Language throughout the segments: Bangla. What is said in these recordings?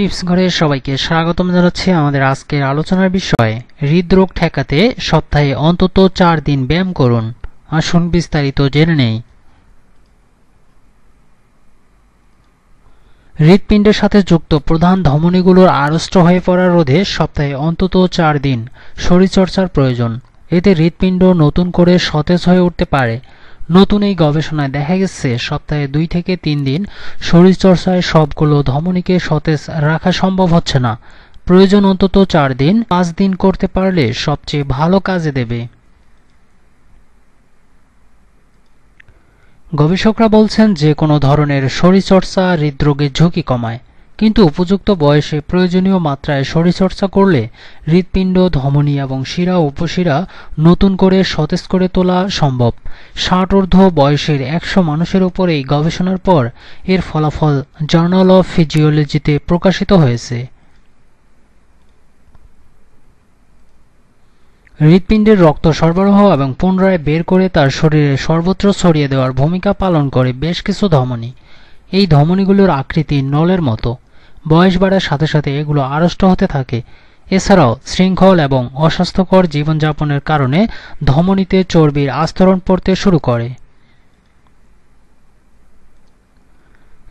টিপস ঘরে সবাইকে স্বাগতম জানাচ্ছি আমাদের আজকের আলোচনার বিষয়, হৃদরোগ ঠেকাতে সপ্তাহে অন্তত চার দিন ব্যায়াম করুন। আসুন বিস্তারিত জেনে নেই। হৃৎপিণ্ডের সাথে যুক্ত প্রধান ধমনীগুলোর আড়ষ্ট হয়ে পড়া রোধে সপ্তাহে অন্তত চার দিন শরীরচর্চার প্রয়োজন। এতে হৃৎপিণ্ড নতুন করে সতেজ হয়ে উঠতে পারে। নতুন এই গবেষণায় দেখা গেছে, সপ্তাহে দুই থেকে তিন দিন শরীরচর্চায় সবগুলো ধমনীকে সতেজ রাখা সম্ভব হচ্ছে না। প্রয়োজন অন্তত চার দিন, পাঁচ দিন করতে পারলে সবচেয়ে ভালো কাজে দেবে। গবেষকরা বলছেন যে কোনো ধরনের শরীরচর্চা হৃদরোগের ঝুঁকি কমায়। কিন্তু উপযুক্ত বয়সে প্রয়োজনীয় মাত্রায় শরীরচর্চা করলে হৃৎপিণ্ড, ধমনী এবং শিরা উপশিরা নতুন করে সতেজ করে তোলা সম্ভব। ষাট ঊর্ধ্ব বয়সের একশো মানুষের উপর এই গবেষণার পর এর ফলাফল জার্নাল অফ ফিজিওলজিতে প্রকাশিত হয়েছে। হৃৎপিণ্ডের রক্ত সরবরাহ এবং পুনরায় বের করে তার শরীরে সর্বত্র ছড়িয়ে দেওয়ার ভূমিকা পালন করে বেশ কিছু ধমনী। এই ধমনীগুলোর আকৃতি নলের মতো। বয়স বাড়ার সাথে সাথে এগুলো আড়ষ্ট হতে থাকে। এছাড়াও শৃঙ্খল এবং অস্বাস্থ্যকর জীবনযাপনের কারণে ধমনীতে চর্বির আস্তরণ পড়তে শুরু করে।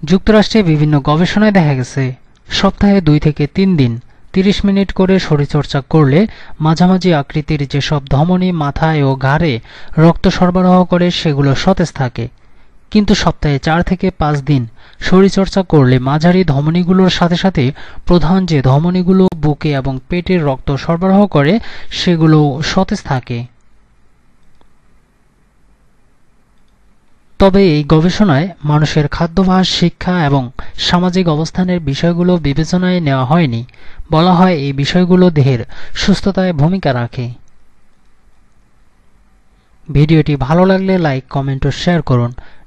যুক্তরাষ্ট্রে বিভিন্ন গবেষণায় দেখা গেছে, সপ্তাহে দুই থেকে তিন দিন তিরিশ মিনিট করে শরীরচর্চা করলে মাঝামাঝি আকৃতির যেসব ধমনী মাথায় ও ঘাড়ে রক্ত সরবরাহ করে সেগুলো সতেজ থাকে। কিন্তু সপ্তাহে চার থেকে পাঁচ দিন শরীরচর্চা করলে মাঝারি ধমনীগুলোর সাথে সাথে প্রধান যে ধমনীগুলো বুকে এবং পেটের রক্ত সরবরাহ করে সেগুলো সতেজ থাকে। তবে এই গবেষণায় মানুষের খাদ্যাভ্যাস শিক্ষা এবং সামাজিক অবস্থানের বিষয়গুলো বিবেচনায় নেওয়া হয়নি। বলা হয় এই বিষয়গুলো দেহের সুস্থতায় ভূমিকা রাখে। ভিডিওটি ভালো লাগলে লাইক, কমেন্ট ও শেয়ার করুন।